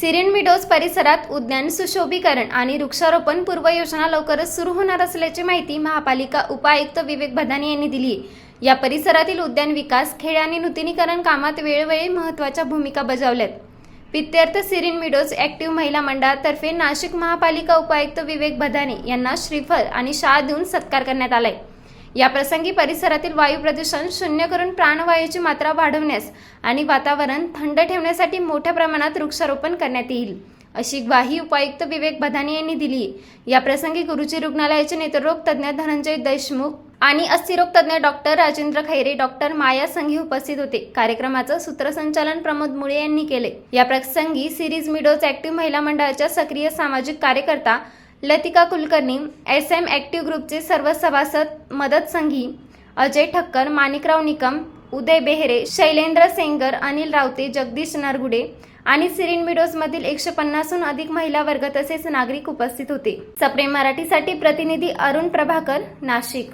Sirin meadows परिसरात उद्यान सुशोभीकरण आणि वृक्षारोपण पूर्व योजना लवकरच सुरू होणार असल्याची माहिती महापालिका उपायुक्त विवेक भदानी यांनी दिली. या परिसरातील उद्यान विकास खेळ आणि नूतनीकरण कामात वेळोवेळी महत्त्वाच्या भूमिका बजावल्यात. पित्यर्थ सिरीन मिडोज ॲक्टिव्ह महिला मंडळातर्फे नाशिक महापालिका उपायुक्त विवेक भदाने यांना श्रीफळ आणि शाळा देऊन सत्कार करण्यात आलाय. या प्रसंगी परिसरातील वायू प्रदूषण शून्य करून प्राणवायूची मात्रा वाढवण्यास आणि वातावरण थंड ठेवण्यासाठी मोठ्या प्रमाणात वृक्षारोपण करण्यात येईल अशी ग्वाही उपायुक्त विवेक भदानी यांनी दिली. या प्रसंगी गुरुजी रुग्णालयाचे नेत्ररोग तज्ज्ञ धनंजय देशमुख आणि अस्थिरोग तज्ज्ञ डॉक्टर राजेंद्र खैरे डॉक्टर माया संघी उपस्थित होते. कार्यक्रमाचं सूत्रसंचालन प्रमोद मुळे यांनी केले. या प्रसंगी सिरीज मिडोज ॲक्टिव्ह महिला मंडळाच्या सक्रिय सामाजिक कार्यकर्ता Latika Kulkarni S M active ग्रुपचे सर्व सभासद मदत संघी अजय ठक्कर माणिकराव निकम उदय बेहरे शैलेंद्र सेंगर अनिल रावते जगदीश नरगुडे आणि सिरीन मिडोजमधील एकशे पन्नासहून अधिक महिला वर्ग तसेच नागरिक उपस्थित होते. सप्रेम मराठीसाठी प्रतिनिधी अरुण प्रभाकर नाशिक.